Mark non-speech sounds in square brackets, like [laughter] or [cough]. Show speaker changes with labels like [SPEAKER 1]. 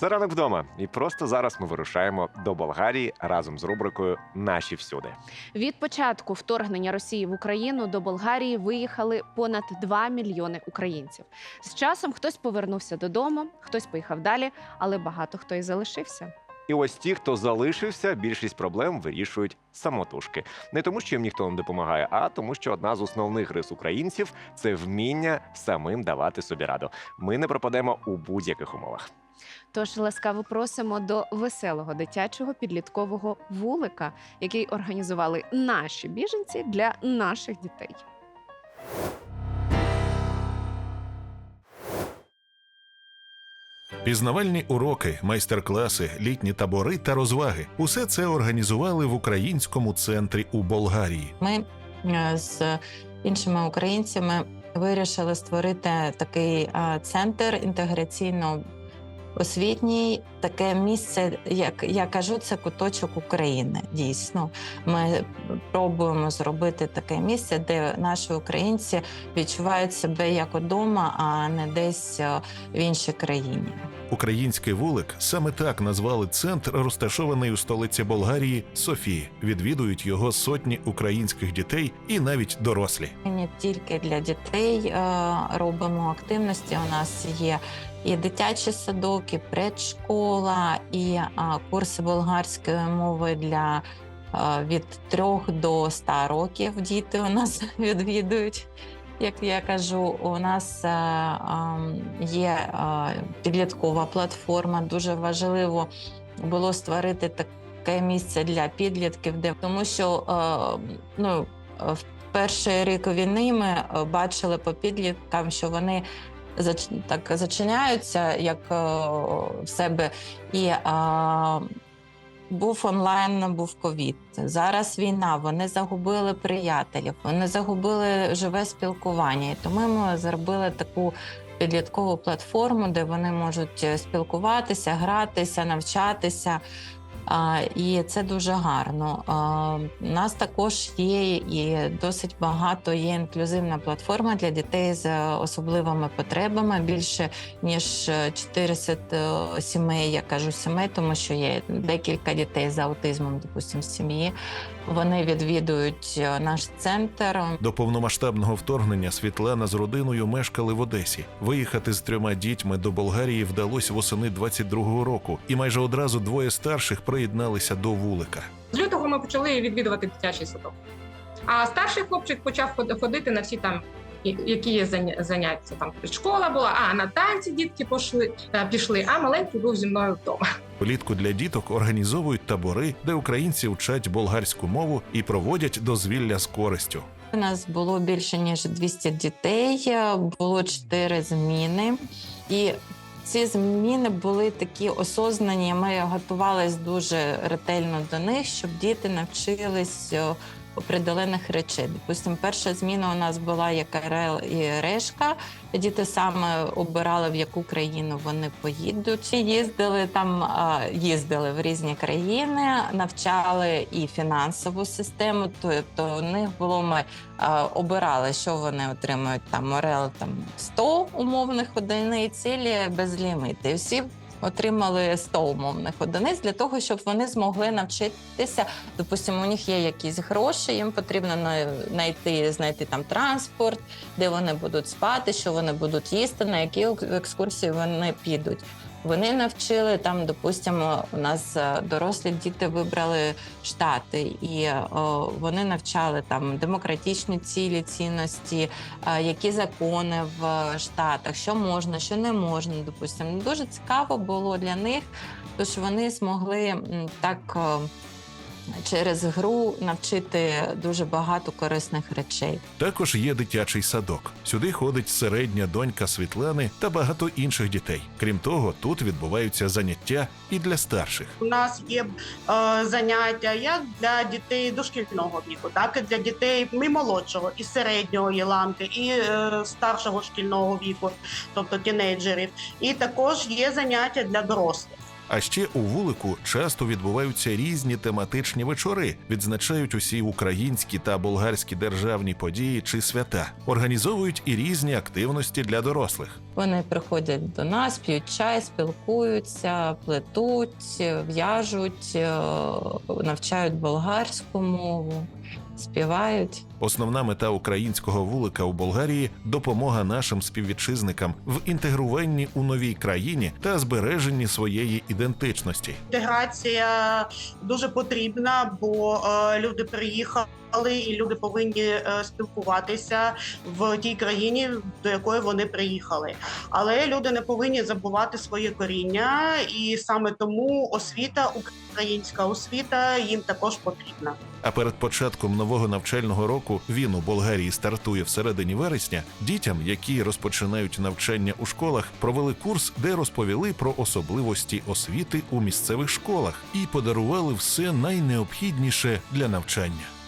[SPEAKER 1] Це ранок вдома, і просто зараз ми вирушаємо до Болгарії разом з рубрикою Наші всюди.
[SPEAKER 2] Від початку вторгнення Росії в Україну до Болгарії виїхали понад 2 мільйони українців. З часом хтось повернувся додому, хтось поїхав далі, але багато хто і залишився.
[SPEAKER 1] І ось ті, хто залишився, більшість проблем вирішують самотужки. Не тому, що їм ніхто не допомагає, а тому, що одна з основних рис українців це вміння самим давати собі раду. Ми не пропадемо у будь-яких умовах.
[SPEAKER 2] Тож ласкаво просимо до веселого дитячого підліткового вулика, який організували наші біженці для наших дітей.
[SPEAKER 3] Пізнавальні уроки, майстер-класи, літні табори та розваги усе це організували в українському центрі у Болгарії.
[SPEAKER 4] Ми е, з іншими українцями вирішили створити такий е, центр інтеграційно освітній, таке місце, як я кажу, це куточок України. Дійсно, ми пробуємо зробити таке місце, де наші українці відчувають себе як удома, а не десь е, в іншій країні.
[SPEAKER 3] Український вулик саме так назвали центр, розташований у столиці Болгарії Софії. Відвідують його сотні українських дітей і навіть дорослі.
[SPEAKER 4] Не тільки для дітей е, робимо активності. У нас є і дитячий садок, і предшкола, і курси болгарської мови для від 3 до 100 років. Діти у нас [laughs] відвідують. Як я кажу, у нас е, є підліткова платформа. Дуже важливо було створити таке місце для підлітків, де тому що е, ну, в перший рік війни ми е, бачили по підліткам, що вони так зачиняються, як е, в себе, і е, був онлайн, був ковід. Зараз війна. Вони загубили приятелів, вони загубили живе спілкування. І тому ми зробили таку. Підліткову платформу, де вони можуть е, спілкуватися, гратися, навчатися. І це дуже гарно. У нас також є і досить багато є інклюзивна платформа для дітей з особливими потребами. Більше ніж 400 е, сімей, я кажу сімей, тому що є декілька дітей з аутизмом, допустимо, сім'ї. Вони відвідують е, наш центр.
[SPEAKER 3] До повномасштабного вторгнення Світлана з родиною мешкали в Одесі. Виїхати з трьома дітьми до Болгарії вдалося восени 22-го року, і майже одразу двоє старших приєдналися до вулика.
[SPEAKER 5] З лютого ми почали відвідувати дитячий садок. А старший хлопчик почав ход- ходити на всі там, які є заняття. Там школа була, а на танці дітки пішли, е, пішли, а маленький був зі мною вдома.
[SPEAKER 3] Влітку для діток організовують табори, де українці вчать болгарську мову і проводять дозвілля з користю.
[SPEAKER 4] У нас було більше ніж 200 дітей, е, було 4 зміни. І ці зміни були такі осознані. Ми готувалися дуже ретельно до них, щоб діти навчились е, определених речей. Допустимо, перша зміна у нас була як РЛ і решка. Діти саме обирали, в яку країну вони поїдуть. І Їздили там, їздили в різні країни, навчали і фінансову систему. Тобто у них було ми обирали, що вони отримують там ОРЕЛ там 100 умовних одиниць, цілі безлімити. І всі отримали 100 умовних одиниць для того, щоб вони змогли навчитися. Допустимо, у них є якісь гроші, їм потрібно на- знайти, знайти там транспорт, де вони будуть спати, що вони будуть їсти, на які екскурсії вони підуть. Вони навчили там, допустимо, у нас е, дорослі діти вибрали штати, і о, вони навчали там демократичні цілі, цінності, е, які закони в штатах, що можна, що не можна. Допустимо, дуже цікаво було для них, тож вони змогли так. Через гру навчити дуже багато корисних речей.
[SPEAKER 3] Також є дитячий садок. Сюди ходить середня донька Світлани та багато інших дітей. Крім того, тут відбуваються заняття і для старших.
[SPEAKER 6] У нас є е, заняття як для дітей дошкільного віку, так і для дітей і молодшого, і середнього є ланки, і е, старшого шкільного віку, тобто тінейджерів. І також є заняття для дорослих.
[SPEAKER 3] А ще у вулику часто відбуваються різні тематичні вечори, відзначають усі українські та болгарські державні події чи свята, організовують і різні активності для дорослих.
[SPEAKER 4] Вони приходять до нас, п'ють чай, спілкуються, плетуть, в'яжуть, е, навчають болгарську мову, співають.
[SPEAKER 3] Основна мета українського вулика у Болгарії допомога нашим співвітчизникам в інтегруванні у новій країні та збереженні своєї ідентичності.
[SPEAKER 6] Інтеграція дуже потрібна, бо е, люди приїхали. І люди повинні е, спілкуватися в тій країні, до якої вони приїхали. Але люди не повинні забувати своє коріння, і саме тому освіта, українська освіта їм також потрібна.
[SPEAKER 3] А перед початком нового навчального року він у Болгарії стартує в середині вересня. Дітям, які розпочинають навчання у школах, провели курс, де розповіли про особливості освіти у місцевих школах і подарували все найнеобхідніше для навчання.